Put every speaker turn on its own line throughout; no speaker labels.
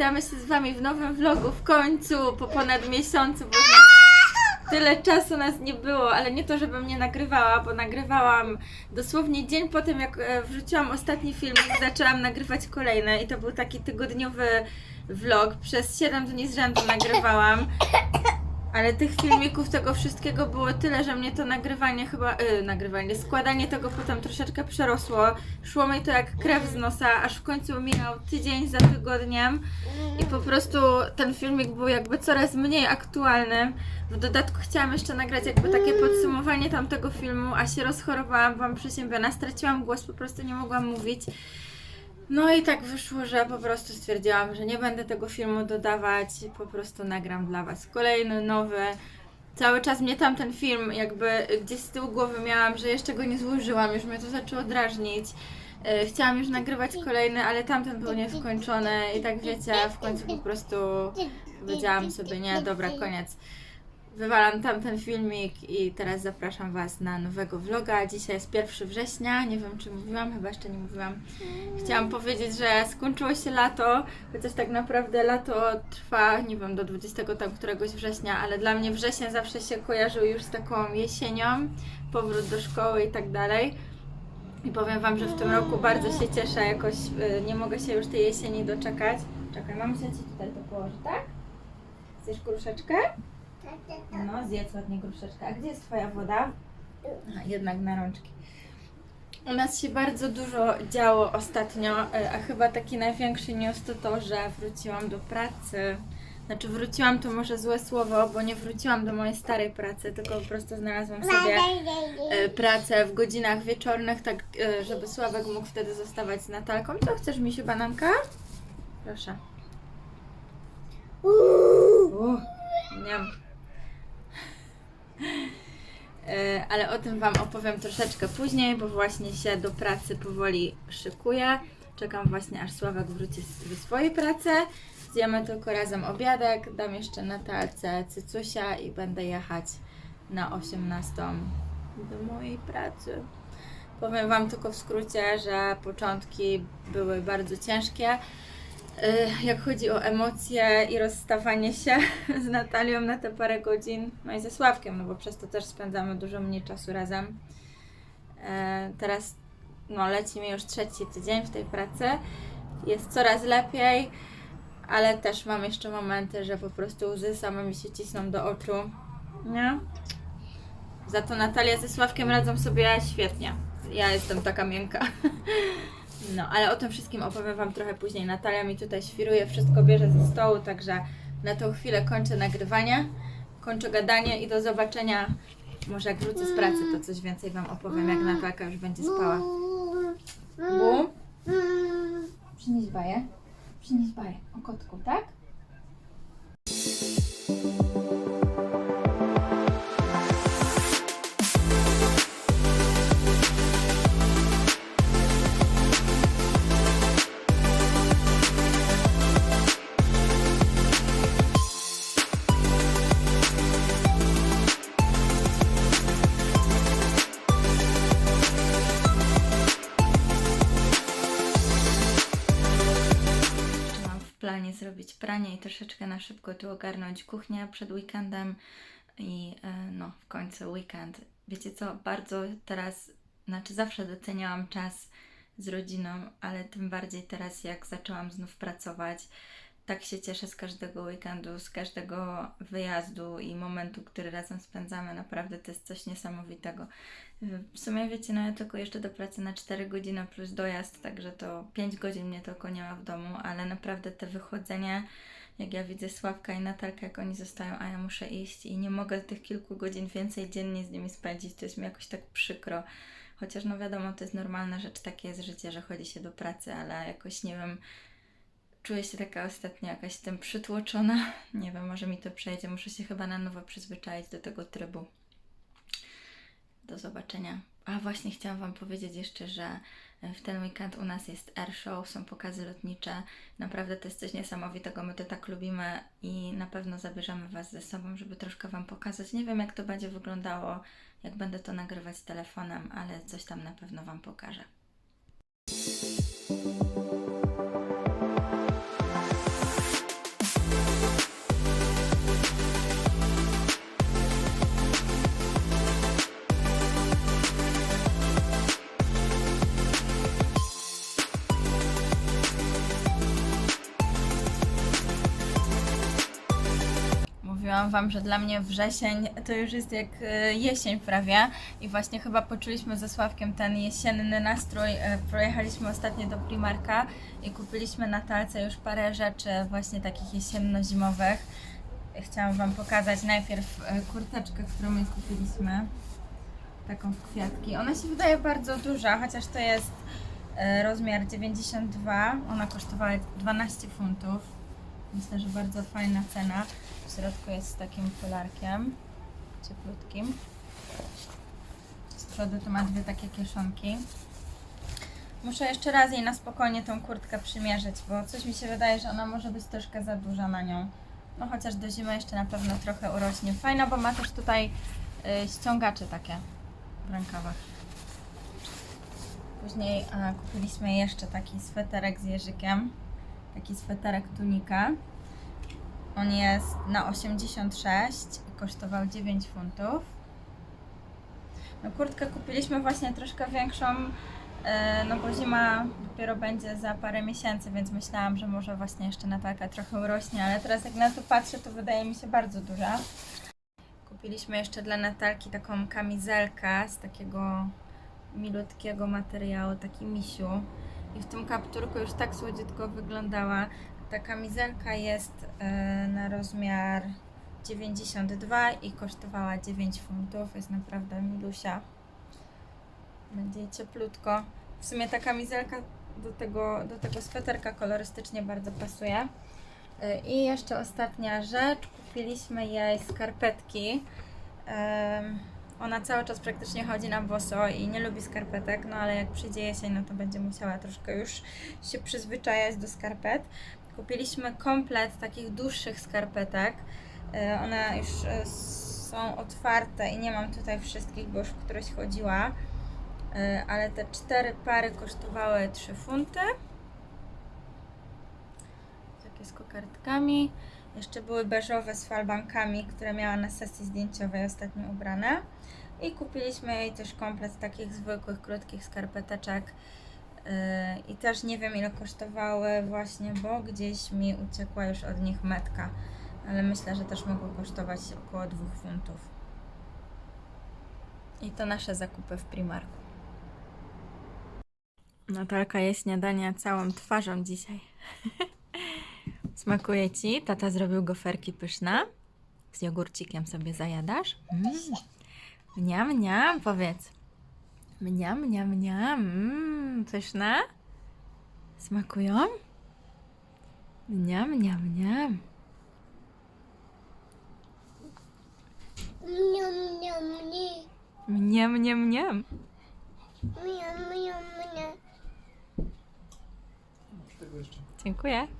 Witamy się z Wami w nowym vlogu w końcu, po ponad miesiącu, bo tyle czasu nas nie było, ale nie to, żebym nie nagrywała, bo nagrywałam dosłownie dzień po tym, jak e, wrzuciłam ostatni film, zaczęłam nagrywać kolejne i to był taki tygodniowy vlog. Przez 7 dni z rzędu nagrywałam. Ale tych filmików, tego wszystkiego było tyle, że mnie to nagrywanie chyba, yy, nagrywanie, składanie tego potem troszeczkę przerosło. Szło mi to jak krew z nosa, aż w końcu minął tydzień za tygodniem i po prostu ten filmik był jakby coraz mniej aktualny. W dodatku chciałam jeszcze nagrać jakby takie podsumowanie tamtego filmu, a się rozchorowałam, byłam przeziębiona, straciłam głos, po prostu nie mogłam mówić. No i tak wyszło, że po prostu stwierdziłam, że nie będę tego filmu dodawać, po prostu nagram dla Was kolejny, nowy. Cały czas mnie tamten film jakby gdzieś z tyłu głowy miałam, że jeszcze go nie złożyłam, już mnie to zaczęło drażnić. E, Chciałam już nagrywać kolejny, ale tamten był nieskończony i tak wiecie, w końcu po prostu powiedziałam sobie, nie, dobra, koniec. Wywalam tamten filmik i teraz zapraszam Was na nowego vloga. Dzisiaj jest 1 września, nie wiem czy mówiłam, chyba jeszcze nie mówiłam. Chciałam powiedzieć, że skończyło się lato, chociaż tak naprawdę lato trwa, nie wiem, do 20 tam któregoś września, ale dla mnie wrzesień zawsze się kojarzył już z taką jesienią, powrót do szkoły i tak dalej. I powiem Wam, że w tym roku bardzo się cieszę, jakoś y, nie mogę się już tej jesieni doczekać. Czekaj, mam się Ci tutaj to położyć, tak? Chcesz gruszeczkę? No, zjedz ładnie gruszeczkę. A gdzie jest Twoja woda? A, jednak na rączki. U nas się bardzo dużo działo ostatnio, e, a chyba taki największy news to to, że wróciłam do pracy. Znaczy wróciłam to może złe słowo, bo nie wróciłam do mojej starej pracy, tylko po prostu znalazłam sobie e, pracę w godzinach wieczornych, tak e, żeby Sławek mógł wtedy zostawać z Natalką. Co chcesz, misiu, bananka? Proszę. Uuu, nie. E, Ale o tym Wam opowiem troszeczkę później, bo właśnie się do pracy powoli szykuję. Czekam właśnie aż Sławek wróci ze swojej pracy. Zjemy tylko razem obiadek, dam jeszcze Natalce cycusia i będę jechać na 18 do mojej pracy. Powiem Wam tylko w skrócie, że początki były bardzo ciężkie. Y, Jak chodzi o emocje i rozstawanie się z Natalią na te parę godzin, no i ze Sławkiem, no bo przez to też spędzamy dużo mniej czasu razem. E, Teraz no, leci mi już trzeci tydzień w tej pracy. Jest coraz lepiej, ale też mam jeszcze momenty, że po prostu łzy same mi się cisną do oczu. Nie? Za to Natalia ze Sławkiem radzą sobie świetnie. Ja jestem taka miękka. No, ale o tym wszystkim opowiem Wam trochę później. Natalia mi tutaj świruje, wszystko bierze ze stołu, także na tą chwilę kończę nagrywanie, kończę gadanie i do zobaczenia. Może jak wrócę z pracy, to coś więcej Wam opowiem, jak Natalka już będzie spała. Bu? Przynieś baję. Przynieś baję o kotku, tak? Pranie i troszeczkę na szybko tu ogarnąć kuchnię przed weekendem i e, no w końcu weekend. Wiecie co, bardzo teraz, znaczy zawsze doceniałam czas z rodziną, ale tym bardziej teraz jak zaczęłam znów pracować, tak się cieszę z każdego weekendu, z każdego wyjazdu i momentu, który razem spędzamy. Naprawdę to jest coś niesamowitego. W sumie wiecie, no ja tylko jeszcze do pracy na 4 godziny plus dojazd, także to 5 godzin mnie tylko nie ma w domu, ale naprawdę te wychodzenie, jak ja widzę Sławka i Natalkę, jak oni zostają, a ja muszę iść i nie mogę tych kilku godzin więcej dziennie z nimi spędzić, to jest mi jakoś tak przykro. Chociaż no wiadomo, to jest normalna rzecz, takie jest życie, że chodzi się do pracy, ale jakoś nie wiem, czuję się taka ostatnio jakaś tym przytłoczona. Nie wiem, może mi to przejdzie, muszę się chyba na nowo przyzwyczaić do tego trybu. Do zobaczenia. A właśnie chciałam Wam powiedzieć jeszcze, że w ten weekend u nas jest air show, są pokazy lotnicze. Naprawdę to jest coś niesamowitego, my to tak lubimy i na pewno zabierzemy Was ze sobą, żeby troszkę Wam pokazać. Nie wiem jak to będzie wyglądało, jak będę to nagrywać telefonem, ale coś tam na pewno Wam pokażę. Wam, że dla mnie wrzesień to już jest jak e, jesień prawie i właśnie chyba poczuliśmy ze Sławkiem ten jesienny nastrój. E, Pojechaliśmy ostatnio do Primarka i kupiliśmy na talce już parę rzeczy właśnie takich jesienno-zimowych. Chciałam Wam pokazać najpierw e, kurteczkę, którą my kupiliśmy. Taką w kwiatki. Ona się wydaje bardzo duża, chociaż to jest rozmiar 92. Ona kosztowała 12 funtów. Myślę, że bardzo fajna cena. W środku jest takim polarkiem cieplutkim. Z przodu to ma dwie takie kieszonki. Muszę jeszcze raz jej na spokojnie tą kurtkę przymierzyć, bo coś mi się wydaje, że ona może być troszkę za duża na nią. No chociaż do zimy jeszcze na pewno trochę urośnie. Fajna, bo ma też tutaj y, ściągacze takie w rękawach. Później a, kupiliśmy jeszcze taki sweterek z jeżykiem. Taki sweterek tunika. On jest na 86 i kosztował 9 funtów. No kurtkę kupiliśmy właśnie troszkę większą, e, no bo zima dopiero będzie za parę miesięcy, więc myślałam, że może właśnie jeszcze Natalka trochę urośnie, ale teraz jak na to patrzę, to wydaje mi się bardzo duża. Kupiliśmy jeszcze dla Natalki taką kamizelkę z takiego milutkiego materiału, taki misiu. I w tym kapturku już tak słodziutko wyglądała. Ta kamizelka jest e, na rozmiar 92 i kosztowała 9 funtów. Jest naprawdę milusia. Będzie cieplutko. W sumie ta kamizelka do tego, do tego sweterka kolorystycznie bardzo pasuje. E, I jeszcze ostatnia rzecz. Kupiliśmy jej skarpetki. Em, ona cały czas praktycznie chodzi na boso i nie lubi skarpetek, no ale jak przyjdzie jesień, no to będzie musiała troszkę już się przyzwyczajać do skarpet. Kupiliśmy komplet takich dłuższych skarpetek. E, One już e, są otwarte i nie mam tutaj wszystkich, bo już w któreś chodziła. E, Ale te cztery pary kosztowały 3 funty. Takie z kokardkami. Jeszcze były beżowe z falbankami, które miała na sesji zdjęciowej ostatnio ubrane. I kupiliśmy jej też komplet takich zwykłych, krótkich skarpeteczek. Yy, I też nie wiem ile kosztowały właśnie, bo gdzieś mi uciekła już od nich metka. Ale myślę, że też mogły kosztować około 2 funtów. I to nasze zakupy w Primarku. Natalka je śniadania całą twarzą dzisiaj. Smakuje ci? Tata zrobił goferki pyszne. Z jogurcikiem sobie zajadasz? Mm. Mniam, mniam, powiedz. Mniam, mniam, mniam. Mm, pyszne? Smakują? Mniam, mniam, mniam.
Miam, miam, nie.
Mniam, mniam, mniam.
Miam, miam, nie.
Dziękuję.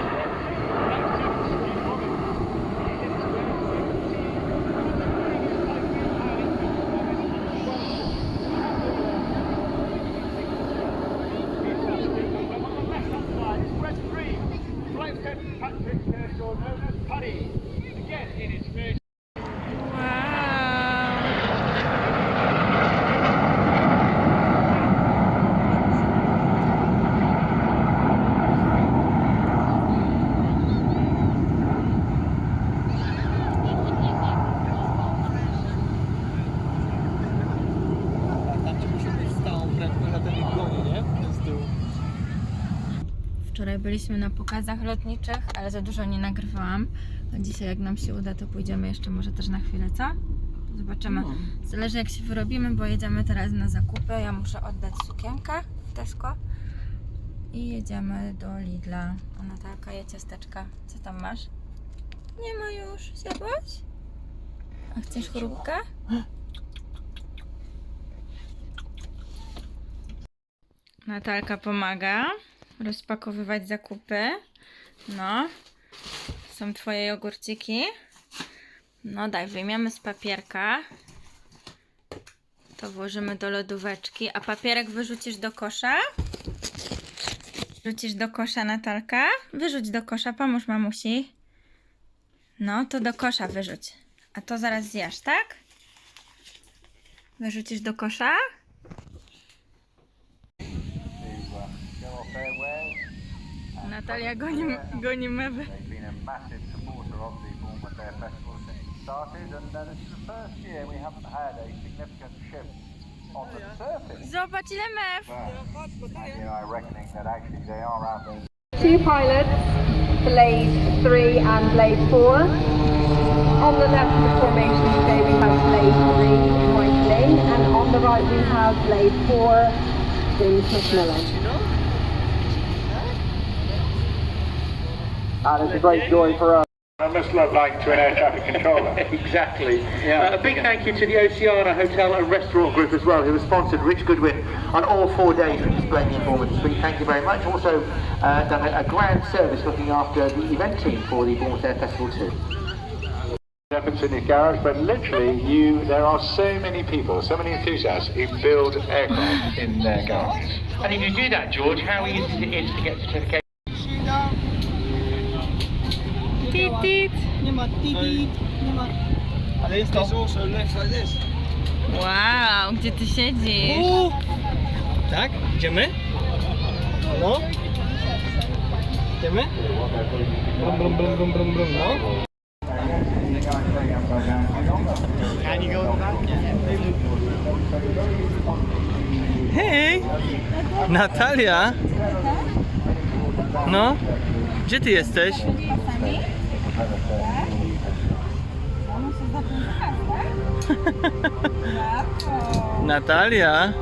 byliśmy na pokazach lotniczych, ale za dużo nie nagrywałam. Dzisiaj jak nam się uda, to pójdziemy jeszcze może też na chwilę, co? Zobaczymy. Zależy jak się wyrobimy, bo jedziemy teraz na zakupy. Ja muszę oddać sukienkę w Tesco. I jedziemy do Lidla. A Natalka je ciasteczka. Co tam masz? Nie ma już. Zjadłaś? A chcesz chrupkę? Natalka pomaga rozpakowywać zakupy. No. Są twoje jogurciki. No daj, wyjmiemy z papierka. To włożymy do lodóweczki. A papierek wyrzucisz do kosza? Wrzucisz do kosza, Natalka? Wyrzuć do kosza, pomóż mamusi. No, to do kosza wyrzuć. A to zaraz zjesz, tak? Wyrzucisz do kosza?
Reckoning that actually they are out there.
two pilots, Blade 3 and Blade 4. On the left of the formation today we have Blade 3 in White Lane and on the right we have Blade 4 James McMillan.
And it's a great joy for us. I must love like to an air traffic controller.
Exactly. Uh, a big thank you to the Oceana Hotel and Restaurant Group as well, who have sponsored Rich Goodwin on all four days for displaying the informative speak. Thank you very much. Also uh, done a, a grand service looking after the event team for the Bournemouth Air Festival too.
happens in his garage, but literally, you there are so many people, so many enthusiasts who build aircraft in their garages.
And if you do that, George, how easy it is to get certification?
Ma titi, nie ma... Ale jest to...
Wow, gdzie ty siedzisz?
Uuu. Tak? Idziemy? No? Idziemy? Brum, brum, brum, brum, brum, brum, no. Can you go back? Hej! Natalia! No? Gdzie ty jesteś? Natalia!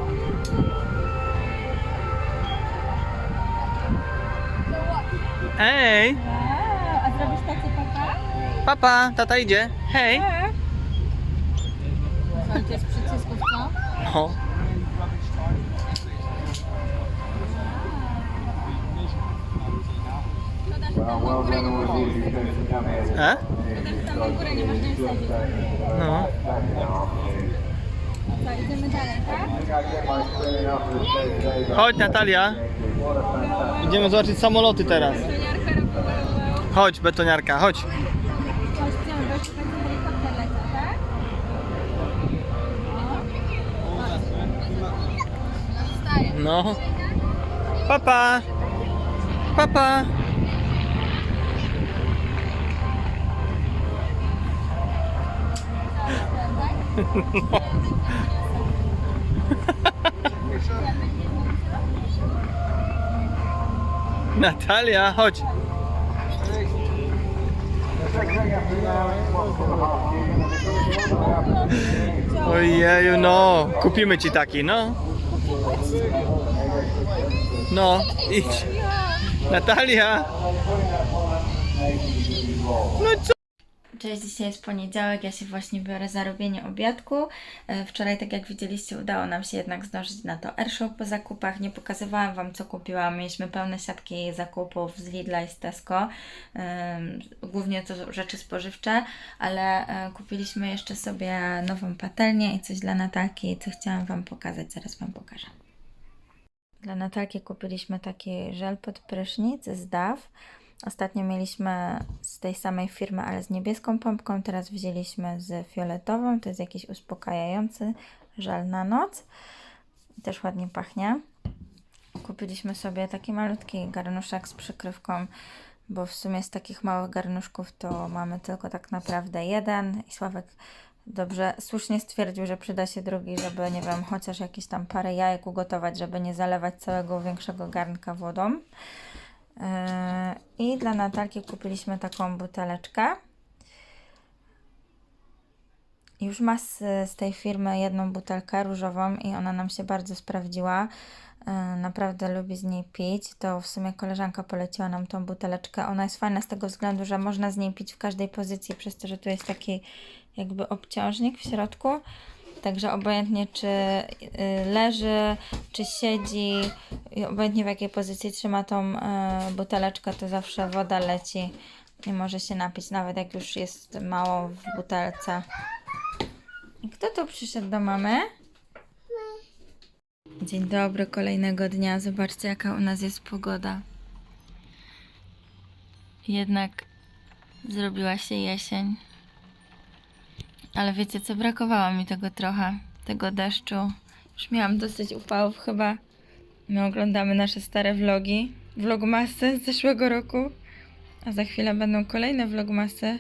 Hej!
A zrobisz tacy papa?
Papa, tata idzie. Hej!
Co, przycisków, co?
No.
Well, well done chose to come here.
E?
Górę nie można już sadzić.
No.
Co, idziemy dalej, tak?
Chodź Natalia. Idziemy zobaczyć samoloty teraz.
Betoniarka robiła.
Chodź, betoniarka, chodź.
Chodź, idziemy, bo jeszcze będzie helikopter leciał, tak? Zostaje.
No. Papa. Papa. Natalia, chodź. Ojeju, no. Kupimy ci taki, no. No, idź. Natalia. No co?
Cześć, dzisiaj jest poniedziałek, ja się właśnie biorę za robienie obiadku. E, Wczoraj, tak jak widzieliście, udało nam się jednak zdążyć na to airshow po zakupach. Nie pokazywałam Wam, co kupiłam. Mieliśmy pełne siatki zakupów z Lidla i z Tesco. Głównie to rzeczy spożywcze, ale e, kupiliśmy jeszcze sobie nową patelnię i coś dla Natalki, co chciałam Wam pokazać. Zaraz Wam pokażę. Dla Natalki kupiliśmy taki żel pod prysznic z DAW. Ostatnio mieliśmy z tej samej firmy, ale z niebieską pompką. Teraz wzięliśmy z fioletową. To jest jakiś uspokajający żel na noc. Też ładnie pachnie. Kupiliśmy sobie taki malutki garnuszek z przykrywką, bo w sumie z takich małych garnuszków to mamy tylko tak naprawdę jeden. I Sławek dobrze, słusznie stwierdził, że przyda się drugi, żeby, nie wiem, chociaż jakieś tam parę jajek ugotować, żeby nie zalewać całego większego garnka wodą. Yy, I dla Natalki kupiliśmy taką buteleczkę. Już ma z, z tej firmy jedną butelkę różową i ona nam się bardzo sprawdziła. Yy, Naprawdę lubi z niej pić. To w sumie koleżanka poleciła nam tą buteleczkę. Ona jest fajna z tego względu, że można z niej pić w każdej pozycji, przez to, że tu jest taki jakby obciążnik w środku. Także obojętnie czy y, leży, czy siedzi, i obojętnie w jakiej pozycji trzyma tą y, buteleczkę, to zawsze woda leci i może się napić, nawet jak już jest mało w butelce. I Kto tu przyszedł do mamy? Dzień dobry, kolejnego dnia. Zobaczcie, jaka u nas jest pogoda. Jednak zrobiła się jesień. Ale wiecie co, brakowało mi tego trochę, tego deszczu. Już miałam dosyć upałów chyba. My oglądamy nasze stare vlogi vlogmasy z zeszłego roku, a za chwilę będą kolejne vlogmasy.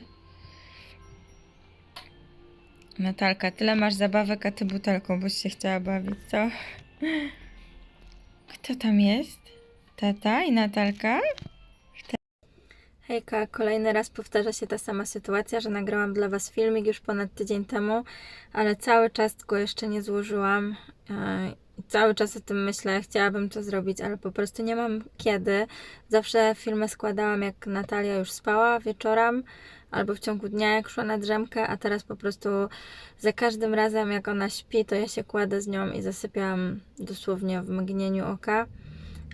Natalka, tyle masz zabawek, a ty butelką, boś się chciała bawić, co? Kto tam jest? Tata i Natalka? Hejka, kolejny raz powtarza się ta sama sytuacja, że nagrałam dla Was filmik już ponad tydzień temu, ale cały czas go jeszcze nie złożyłam. Cały czas o tym myślę, chciałabym to zrobić, ale po prostu nie mam kiedy. Zawsze filmy składałam jak Natalia już spała wieczorem albo w ciągu dnia jak szła na drzemkę, a teraz po prostu za każdym razem jak ona śpi, to ja się kładę z nią i zasypiam dosłownie w mgnieniu oka.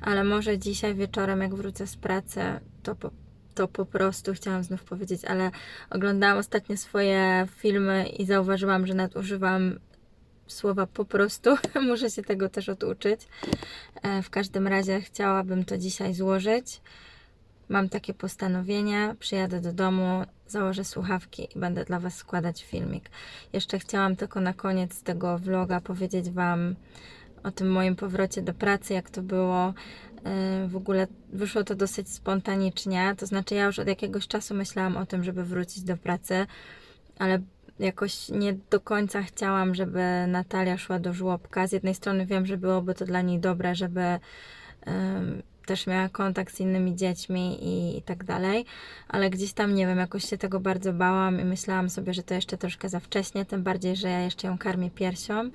Ale może dzisiaj wieczorem jak wrócę z pracy, to po, to po prostu chciałam znów powiedzieć, ale oglądałam ostatnio swoje filmy i zauważyłam, że nadużywam słowa po prostu. Muszę się tego też oduczyć. E, W każdym razie chciałabym to dzisiaj złożyć. Mam takie postanowienie, przyjadę do domu, założę słuchawki i będę dla Was składać filmik. Jeszcze chciałam tylko na koniec tego vloga powiedzieć Wam o tym moim powrocie do pracy, jak to było. Yy, W ogóle wyszło to dosyć spontanicznie, to znaczy ja już od jakiegoś czasu myślałam o tym, żeby wrócić do pracy, ale jakoś nie do końca chciałam, żeby Natalia szła do żłobka. Z jednej strony wiem, że byłoby to dla niej dobre, żeby em, też miała kontakt z innymi dziećmi i, i tak dalej, ale gdzieś tam, nie wiem, jakoś się tego bardzo bałam i myślałam sobie, że to jeszcze troszkę za wcześnie, tym bardziej, że ja jeszcze ją karmię piersią.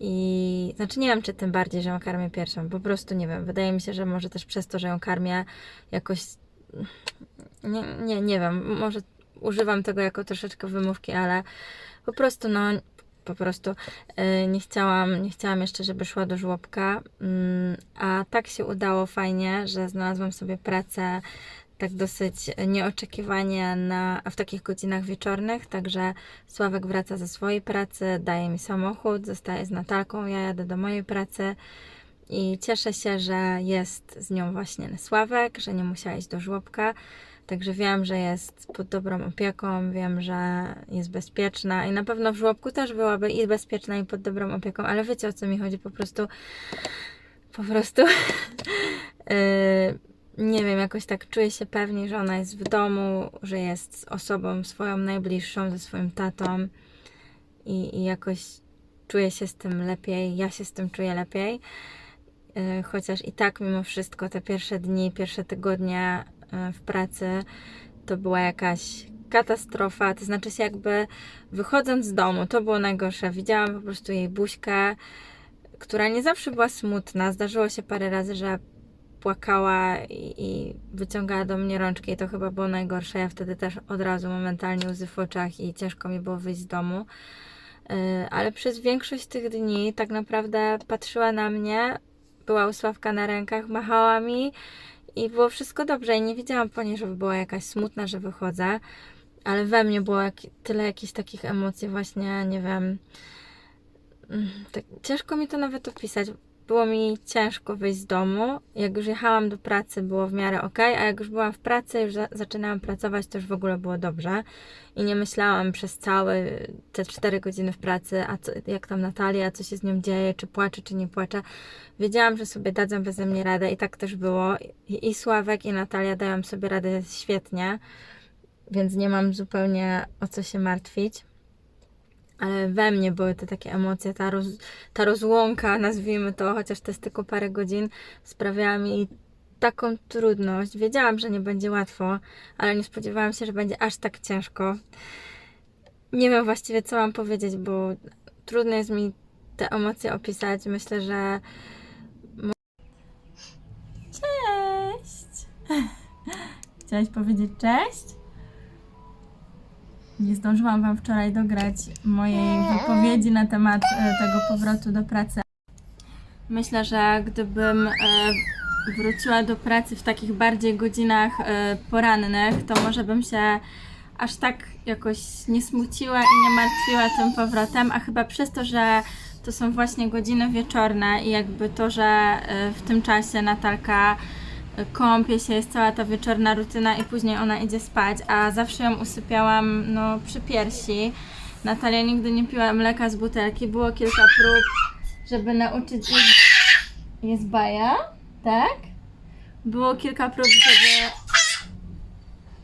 I znaczy nie wiem, czy tym bardziej, że ją karmię piersią, po prostu nie wiem. Wydaje mi się, że może też przez to, że ją karmię jakoś. Nie, nie, nie wiem, może używam tego jako troszeczkę wymówki, ale po prostu, no, po prostu yy, nie chciałam, nie chciałam jeszcze, żeby szła do żłobka, mm, a tak się udało fajnie, że znalazłam sobie pracę tak dosyć nieoczekiwanie na, w takich godzinach wieczornych, także Sławek wraca ze swojej pracy, daje mi samochód, zostaje z Natalką, ja jadę do mojej pracy i cieszę się, że jest z nią właśnie Sławek, że nie musiała iść do żłobka, także wiem, że jest pod dobrą opieką, wiem, że jest bezpieczna i na pewno w żłobku też byłaby i bezpieczna i pod dobrą opieką, ale wiecie o co mi chodzi, po prostu po prostu yy, nie wiem, jakoś tak czuję się pewniej, że ona jest w domu, że jest z osobą swoją najbliższą, ze swoim tatą i, i jakoś czuję się z tym lepiej, ja się z tym czuję lepiej. Yy, Chociaż i tak mimo wszystko te pierwsze dni, pierwsze tygodnie w pracy to była jakaś katastrofa, to znaczy się jakby wychodząc z domu, to było najgorsze. Widziałam po prostu jej buźkę, która nie zawsze była smutna. Zdarzyło się parę razy, że płakała i, i wyciągała do mnie rączki i to chyba było najgorsze. Ja wtedy też od razu momentalnie łzy w oczach i ciężko mi było wyjść z domu. Yy, Ale przez większość tych dni tak naprawdę patrzyła na mnie, była u Sławka na rękach, machała mi i było wszystko dobrze i nie widziałam po niej, żeby była jakaś smutna, że wychodzę, ale we mnie było jak, tyle jakichś takich emocji właśnie, nie wiem, mm, tak, ciężko mi to nawet opisać. Było mi ciężko wyjść z domu. Jak już jechałam do pracy, było w miarę ok, a jak już byłam w pracy, już za- zaczynałam pracować, to już w ogóle było dobrze. I nie myślałam przez całe te 4 godziny w pracy, a co, jak tam Natalia, co się z nią dzieje, czy płacze, czy nie płacze. Wiedziałam, że sobie dadzą beze mnie radę i tak też było. I, i Sławek, i Natalia dają sobie radę świetnie, więc nie mam zupełnie o co się martwić ale we mnie były te takie emocje, ta, roz, ta rozłąka, nazwijmy to, chociaż to jest tylko parę godzin, sprawiała mi taką trudność. Wiedziałam, że nie będzie łatwo, ale nie spodziewałam się, że będzie aż tak ciężko. Nie wiem właściwie, co mam powiedzieć, bo trudno jest mi te emocje opisać. Myślę, że. Cześć! Chciałaś powiedzieć cześć? Nie zdążyłam Wam wczoraj dograć mojej wypowiedzi na temat e, tego powrotu do pracy. Myślę, że gdybym e, wróciła do pracy w takich bardziej godzinach e, porannych, to może bym się aż tak jakoś nie smuciła i nie martwiła tym powrotem, a chyba przez to, że to są właśnie godziny wieczorne i jakby to, że w tym czasie Natalka kąpie się, jest cała ta wieczorna rutyna i później ona idzie spać, a zawsze ją usypiałam no, przy piersi. Natalia nigdy nie piła mleka z butelki, było kilka prób, żeby nauczyć jej... Jest baja, tak? Było kilka prób, żeby...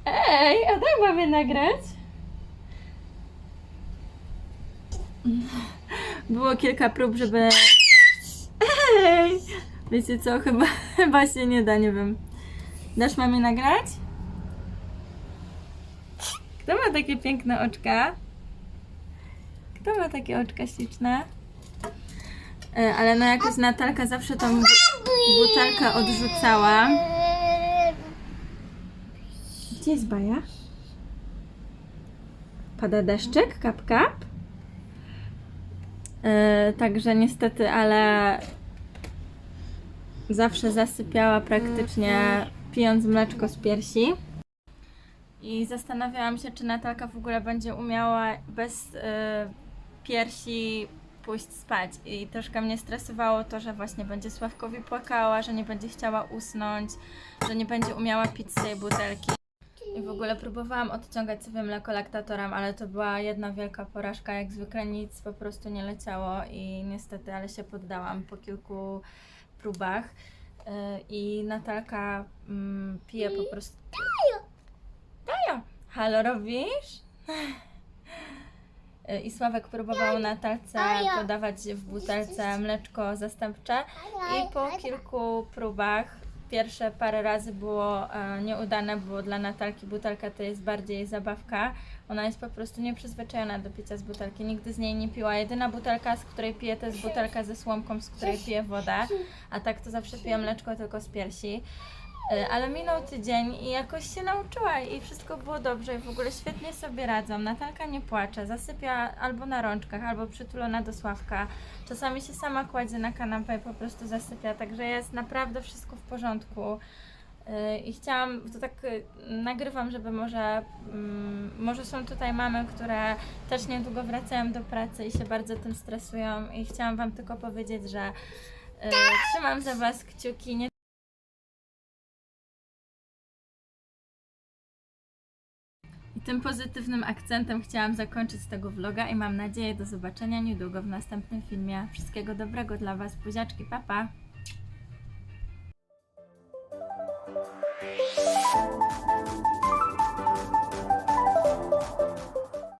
Ej, a tak mamy nagrać? Było kilka prób, żeby... Ej! Wiecie co, chyba, chyba się nie da, nie wiem. Dasz mamie nagrać? Kto ma takie piękne oczka? Kto ma takie oczka śliczne? E, Ale no jakoś Natalka zawsze tą bu- butelkę odrzucała. Gdzie jest Baja? Pada deszczyk, kap kap. E, także niestety, ale zawsze zasypiała praktycznie pijąc mleczko z piersi. I zastanawiałam się, czy Natalka w ogóle będzie umiała bez e, piersi pójść spać. I troszkę mnie stresowało to, że właśnie będzie Sławkowi płakała, że nie będzie chciała usnąć, że nie będzie umiała pić z tej butelki. I w ogóle próbowałam odciągać sobie mleko laktatorem, ale to była jedna wielka porażka. Jak zwykle nic po prostu nie leciało i niestety, ale się poddałam po kilku próbach. Yy, I Natalka mm, pije po prostu. Dajo! Dajo! Halo, robisz? Yy, I Sławek próbował Natalce podawać w butelce mleczko zastępcze i po kilku próbach pierwsze parę razy było e, nieudane, bo dla Natalki butelka to jest bardziej zabawka. Ona jest po prostu nieprzyzwyczajona do picia z butelki. Nigdy z niej nie piła. Jedyna butelka, z której pije, to jest butelka ze słomką, z której pije wodę. A tak to zawsze pije mleczko tylko z piersi. E, Ale minął tydzień i jakoś się nauczyła i wszystko było dobrze i w ogóle świetnie sobie radzą. Natalka nie płacze, zasypia albo na rączkach, albo przytulona do Sławka. Czasami się sama kładzie na kanapę i po prostu zasypia, także jest naprawdę wszystko w porządku. Yy, I chciałam, to tak yy, nagrywam, żeby może, mm, może są tutaj mamy, które też niedługo wracają do pracy i się bardzo tym stresują i chciałam Wam tylko powiedzieć, że yy, trzymam za Was kciuki, nie I tym pozytywnym akcentem chciałam zakończyć tego vloga i mam nadzieję do zobaczenia niedługo w następnym filmie. Wszystkiego dobrego dla Was, buziaczki, papa! Pa.